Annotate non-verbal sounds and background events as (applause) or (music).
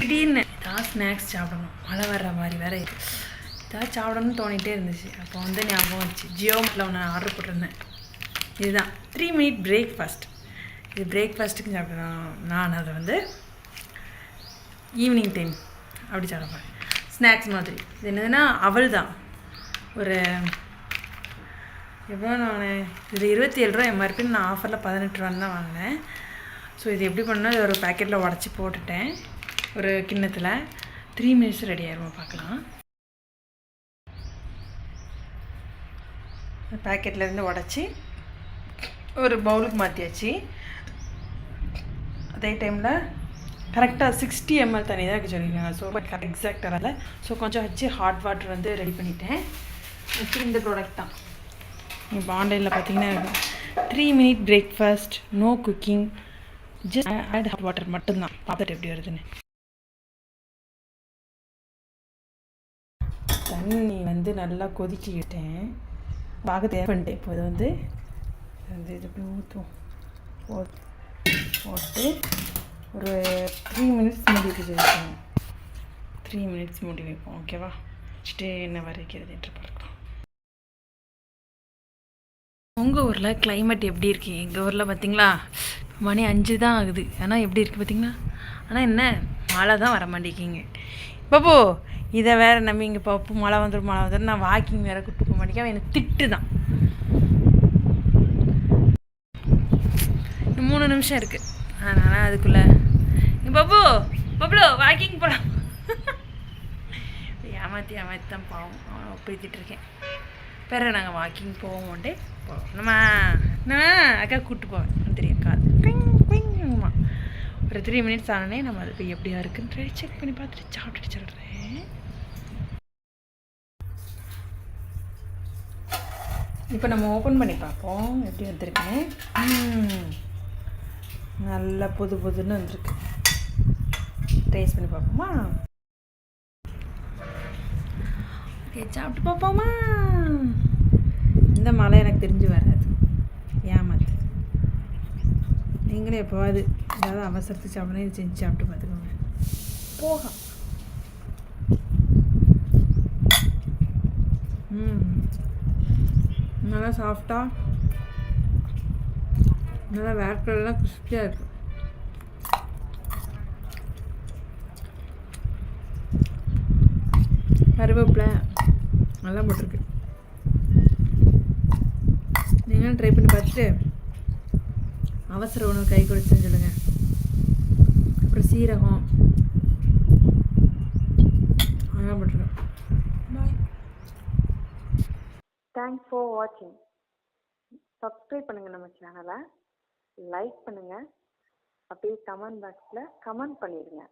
திடீர்னு தா ஸ்நாக்ஸ் சாப்பிடணும். மழை வர்ற மாதிரி வேற இது ஏதாவது சாப்பிடணும்னு தோணிகிட்டே இருந்துச்சு. அப்போ வந்து ஞாபகம் வந்துச்சு. ஜியோ மார்ட்டில் ஒன்று ஆர்டர் போட்டிருந்தேன். இதுதான். த்ரீ மினிட் பிரேக்ஃபாஸ்ட் இது பிரேக்ஃபாஸ்ட்டுக்கு சாப்பிடணும் நான் அதை வந்து ஈவினிங் டைம் அப்படி சாப்பிடுவேன். ஸ்நாக்ஸ் மாதிரி. இது என்னதுன்னா அவள் தான் ஒரு எவ்வளோ நான் இது இருபத்தி ஏழு ரூபா எம்ஆர்பின்னு நான் ஆஃபரில் பதினெட்டு ரூபான்னு தான் வாங்கினேன். ஸோ இது எப்படி பண்ணால் இது ஒரு பேக்கெட்டில் உடச்சி போட்டுட்டேன். ஒரு கிண்ணத்தில் த்ரீ மினிட்ஸ் ரெடி ஆயிருமா பார்க்கலாம். பேக்கெட்லேருந்து உடச்சி ஒரு பவுலுக்கு மாற்றியாச்சு அதே டைமில் கரெக்டாக சிக்ஸ்டி எம்எல் தண்ணி தான் இருக்கு சொல்லியிருக்காங்க. ஸோ கரெக்ட் எக்ஸாக்டாக வரல. ஸோ கொஞ்சம் வச்சு ஹாட் வாட்டர் வந்து ரெடி பண்ணிட்டேன். நெக்ஸ்ட் இந்த ப்ராடக்ட் தான். இப்போ ஆன்லைனில் பார்த்தீங்கன்னா three minute breakfast no cooking just add hot water மட்டும்தான். பார்த்துட்டு எப்படி வருதுன்னு. தண்ணி வந்து நல்லா கொதிக்கிட்டேன் பார்க்க தேவை பண்ணிட்டேன். இப்போ இது வந்து வந்து இது இப்படி ஊற்றுவோம் போட்டு ஒரு த்ரீ மினிட்ஸ் மூடி வச்சுருக்கோம் த்ரீ மினிட்ஸ் மூடி வைப்போம். ஓகேவா வச்சுட்டு என்ன வரைக்கிறது என்று பார்க்கலாம். உங்கள் ஊரில் கிளைமேட் எப்படி இருக்கு? எங்கள் ஊரில் பார்த்தீங்களா மணி அஞ்சு தான் ஆகுது. ஆனால் எப்படி இருக்குது பார்த்தீங்களா ஆனால் என்ன? மழை தான் வர மாட்டேங்கிங்க பாப்போ இதை வேறு நம்பி இங்கே பப்பு மழை வந்துடும் மழை வந்துடும் நான் வாக்கிங் வேறு கூட்டு போக மாட்டேங்க எனக்கு திட்டு தான் மூணு நிமிஷம் இருக்குது அதனால் அதுக்குள்ளே. பப்பு பப்ளோ வாக்கிங் போகலாம் (laughs) ஏமாற்றி ஏமாற்றி தான் பாவம். அவனை ஒப்பித்திட்டு இருக்கேன். பிறகு நாங்கள் வாக்கிங் போவோம்ட்டே போவோம் நம்ம நான் அக்கா கூப்பிட்டு போவேன். தெரியும் காது குயிங்மா ஒரு த்ரீ மினிட்ஸ் ஆனோடனே நம்ம அது போய் எப்படியா இருக்குன்னு செக் பண்ணி பார்த்துட்டு சாப்பிட்டுட்டு சொல்கிறேன் இப்போ நம்ம ஓப்பன் பண்ணி பார்ப்போம். எப்படி வந்திருக்கேன் நல்லா புது புதுன்னு வந்திருக்கு. டேஸ்ட் பண்ணி பார்ப்போமா? ஓகே சாப்பிட்டு பார்ப்போமா? இந்த மழை எனக்கு தெரிஞ்சு வராது. ஏமாத்து. நீங்களே எப்போவாது ஏதாவது அவசரத்துக்கு சாப்பிடணும் இது செஞ்சு சாப்பிட்டு பார்த்துக்கோங்க. போகலாம் நல்லா சாஃப்டாக நல்லா வேர்க்கடலாம் கிறிஸ்பியாக இருக்கு. கருவேப்பிலை நல்லா போட்டிருக்கு. நீங்களும் ட்ரை பண்ணி பார்த்துட்டு அவசர உணவு கை கொடுத்துன்னு சொல்லுங்கள் அப்புறம் சீரகம். தேங்க்ஸ் ஃபார் வாட்சிங் சப்ஸ்கிரைப் பண்ணுங்கள் நம்ம சேனலை லைக் பண்ணுங்கள் அப்படியே கமெண்ட் பாக்ஸில் கமெண்ட் பண்ணிடுங்க.